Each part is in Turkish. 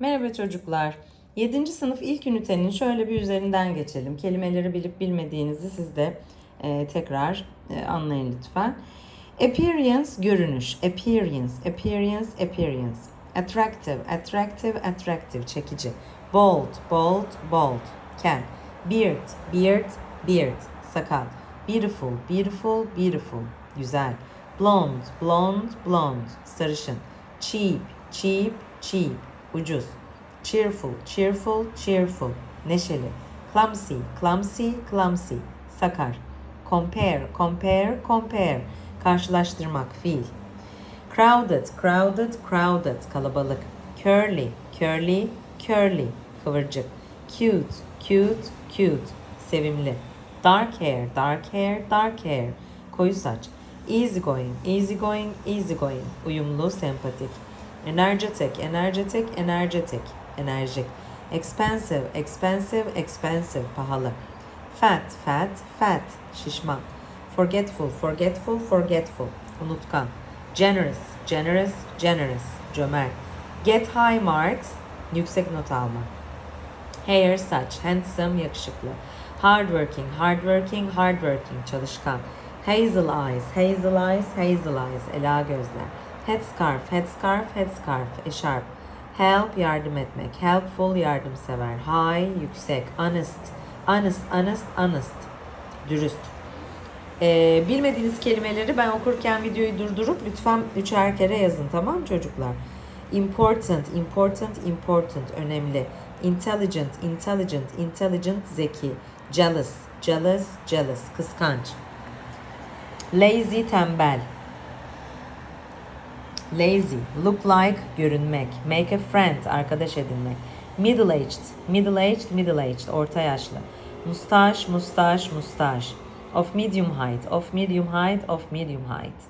Merhaba çocuklar. 7. sınıf ilk ünitenin şöyle bir üzerinden geçelim. Kelimeleri bilip bilmediğinizi siz de e, tekrar e, anlayın lütfen. Appearance görünüş. Appearance, appearance, appearance. Attractive, attractive, attractive çekici. Bold, bold, bold. Kel. Beard, beard, beard. Sakal. Beautiful, beautiful, beautiful. Güzel. Blonde, blonde, blonde. Sarışın. Cheap, cheap, cheap. Ucuz. Cheerful, cheerful, cheerful. Neşeli. Clumsy, clumsy, clumsy. Sakar. Compare, compare, compare. Karşılaştırmak, fiil. Crowded, crowded, crowded. Kalabalık. Curly, curly, curly. Kıvırcık. Cute, cute, cute. Sevimli. Dark hair, dark hair, dark hair. Koyu saç. Easy going, easy going, easy going. Uyumlu, sempatik. Energetic, energetic, energetic. Enerjik. Expensive, expensive, expensive. Pahalı. Fat, fat, fat. Şişman. Forgetful, forgetful, forgetful. Unutkan. Generous, generous, generous. Cömert. Get high marks. Yüksek not alma. Hair, saç. Handsome, yakışıklı. Hardworking, hardworking, hardworking. Çalışkan. Hazel eyes, hazel eyes, hazel eyes. Ela gözler. Headscarf, headscarf, headscarf. Eşarp. Help, yardım etmek. Helpful, yardımsever. High, yüksek. Honest, honest, honest, honest. Dürüst. Ee, bilmediğiniz kelimeleri ben okurken videoyu durdurup lütfen üçer kere yazın tamam çocuklar? Important, important, important, önemli. Intelligent, intelligent, intelligent, zeki. Jealous, jealous, jealous, kıskanç. Lazy, tembel. Lazy, look like, görünmek. Make a friend, arkadaş edinmek. Middle aged, middle aged, middle aged, orta yaşlı. Mustache, mustache, mustache. Of medium height, of medium height, of medium height.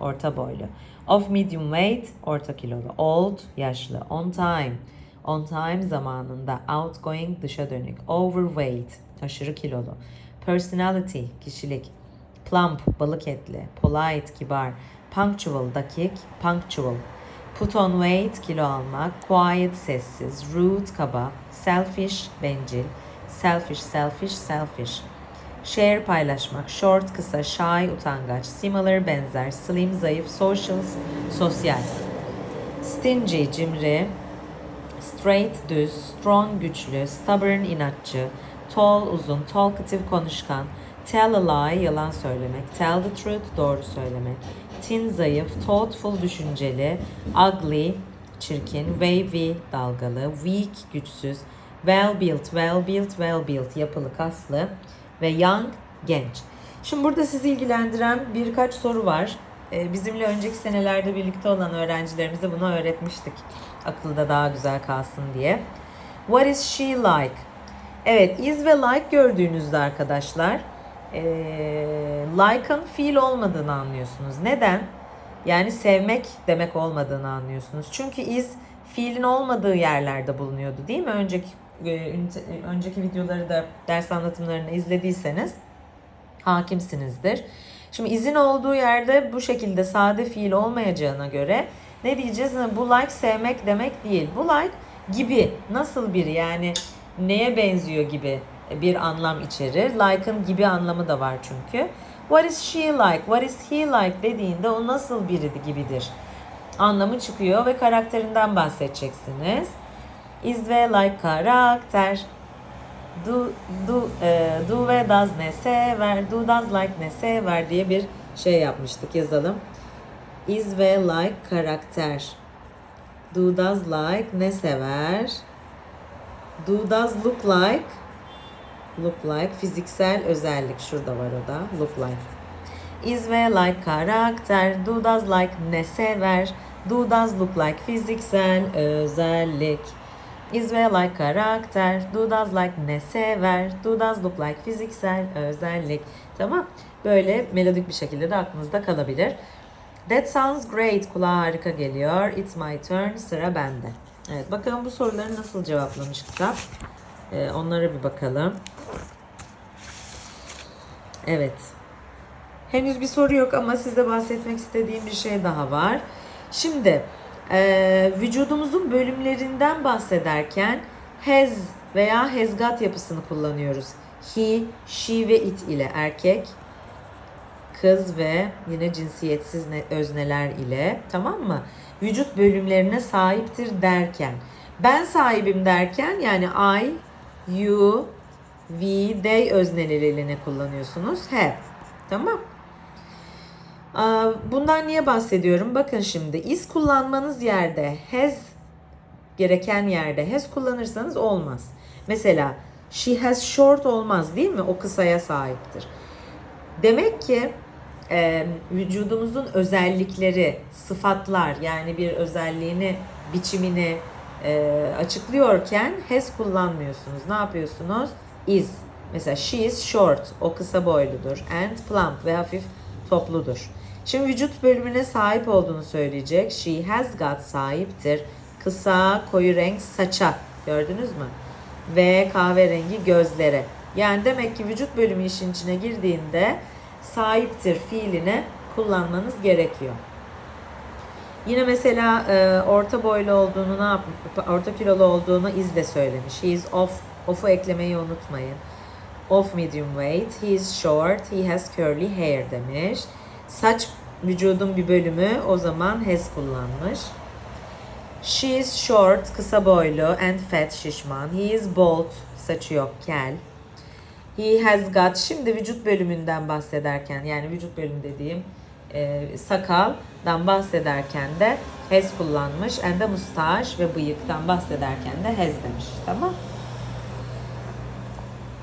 Orta boylu. Of medium weight, orta kilolu. Old, yaşlı. On time, on time zamanında. Outgoing, dışa dönük. Overweight, aşırı kilolu. Personality, kişilik. Plump, balık etli. Polite, kibar. Punctual, dakik. Punctual. Put on weight, kilo almak. Quiet, sessiz. Rude, kaba. Selfish, bencil. Selfish, selfish, selfish. Share, paylaşmak. Short, kısa. Shy, utangaç. Similar, benzer. Slim, zayıf. Social, sosyal. Stingy, cimri. Straight, düz. Strong, güçlü. Stubborn, inatçı. Tall, uzun. Talkative, konuşkan. Tell a lie, yalan söylemek. Tell the truth, doğru söylemek. Thin, zayıf. Thoughtful, düşünceli. Ugly, çirkin. Wavy, dalgalı. Weak, güçsüz. Well built, well built, well built, yapılı, kaslı. Ve young, genç. Şimdi burada sizi ilgilendiren birkaç soru var. Ee, Bizimle önceki senelerde birlikte olan öğrencilerimize bunu öğretmiştik. Akılda daha güzel kalsın diye. What is she like? Evet, is ve like gördüğünüzde arkadaşlar ee, like'ın fiil olmadığını anlıyorsunuz. Neden? Yani sevmek demek olmadığını anlıyorsunuz. Çünkü is fiilin olmadığı yerlerde bulunuyordu değil mi? Önceki e, ünite- önceki videoları da ders anlatımlarını izlediyseniz hakimsinizdir. Şimdi izin olduğu yerde bu şekilde sade fiil olmayacağına göre ne diyeceğiz? Bu like sevmek demek değil. Bu like gibi nasıl bir yani neye benziyor gibi bir anlam içerir. Like'ın gibi anlamı da var çünkü. What is she like? What is he like dediğinde o nasıl biri gibidir anlamı çıkıyor ve karakterinden bahsedeceksiniz. Is ve like karakter. Do, do, e, do ve does ne sever, do does like ne sever diye bir şey yapmıştık yazalım. Is ve like karakter. Do does like ne sever? Do does look like look like fiziksel özellik şurada var o da look like. Is ve like karakter. Do does like ne sever? Do does look like fiziksel özellik. Is ve like karakter. Do does like ne sever? Do does look like fiziksel özellik. Tamam. Böyle melodik bir şekilde de aklınızda kalabilir. That sounds great. Kulağa harika geliyor. It's my turn. Sıra bende. Evet bakalım bu soruları nasıl cevaplamış kitap. Ee, onlara bir bakalım. Evet. Henüz bir soru yok ama size bahsetmek istediğim bir şey daha var. Şimdi Ee, vücudumuzun bölümlerinden bahsederken has veya has got yapısını kullanıyoruz. He, she ve it ile erkek, kız ve yine cinsiyetsiz ne- özneler ile tamam mı? Vücut bölümlerine sahiptir derken ben sahibim derken yani I, you, we, they özneleriyle ne kullanıyorsunuz? Have. Tamam. Aa, Bundan niye bahsediyorum? Bakın şimdi is kullanmanız yerde has gereken yerde has kullanırsanız olmaz. Mesela she has short olmaz değil mi? O kısaya sahiptir. Demek ki e, vücudumuzun özellikleri, sıfatlar yani bir özelliğini, biçimini e, açıklıyorken has kullanmıyorsunuz. Ne yapıyorsunuz? Is. Mesela she is short. O kısa boyludur. And plump ve hafif topludur. Şimdi vücut bölümüne sahip olduğunu söyleyecek. She has got sahiptir. Kısa, koyu renk saça. Gördünüz mü? Ve kahverengi gözlere. Yani demek ki vücut bölümü işin içine girdiğinde sahiptir fiilini kullanmanız gerekiyor. Yine mesela e, orta boylu olduğunu ne yap orta kilolu olduğunu iz de söylemiş. He is off off'u eklemeyi unutmayın. Of medium weight. He is short. He has curly hair demiş. Saç vücudun bir bölümü o zaman has kullanmış. She is short, kısa boylu and fat, şişman. He is bald, saçı yok, kel. He has got, şimdi vücut bölümünden bahsederken, yani vücut bölümü dediğim e, sakaldan bahsederken de has kullanmış. And de mustache ve bıyıktan bahsederken de has demiş. Tamam.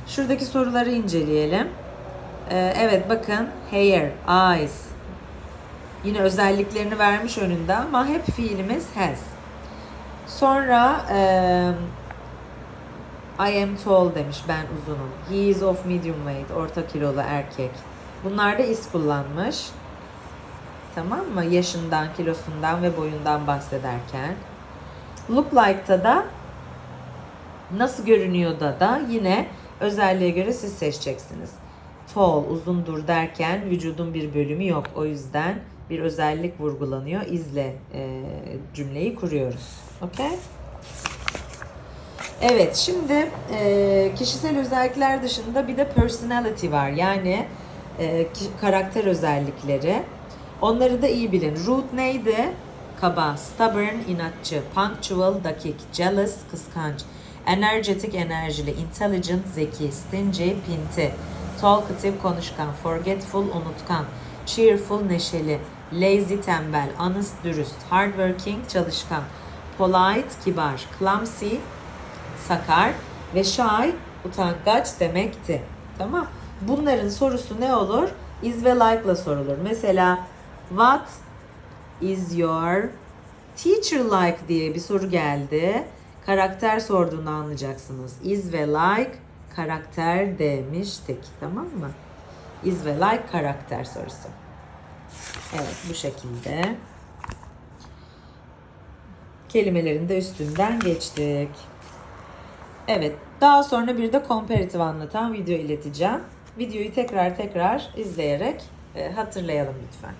Şuradaki soruları inceleyelim. Ee, evet bakın hair, eyes. Yine özelliklerini vermiş önünde ama hep fiilimiz has. Sonra eee, I am tall demiş ben uzunum. He is of medium weight orta kilolu erkek. Bunlar da is kullanmış. Tamam mı? Yaşından, kilosundan ve boyundan bahsederken. Look like'ta da nasıl görünüyor da da yine özelliğe göre siz seçeceksiniz. Tall, uzundur derken vücudun bir bölümü yok. O yüzden bir özellik vurgulanıyor. İzle e, cümleyi kuruyoruz. Okay? Evet, şimdi e, kişisel özellikler dışında bir de personality var. Yani e, karakter özellikleri. Onları da iyi bilin. Rude neydi? Kaba, stubborn, inatçı, punctual, dakik, jealous, kıskanç, energetic, enerjili, intelligent, zeki, stingy, pinti, talkative, konuşkan, forgetful, unutkan, cheerful, neşeli, lazy, tembel, honest, dürüst, hardworking, çalışkan, polite, kibar, clumsy, sakar ve shy utangaç demekti. Tamam. Bunların sorusu ne olur? Is ve like'la sorulur. Mesela what is your teacher like diye bir soru geldi. Karakter sorduğunu anlayacaksınız. Is ve like karakter demiştik. Tamam mı? Is ve like karakter sorusu. Evet bu şekilde. Kelimelerin de üstünden geçtik. Evet, daha sonra bir de comparative anlatan video ileteceğim. Videoyu tekrar tekrar izleyerek e, hatırlayalım lütfen.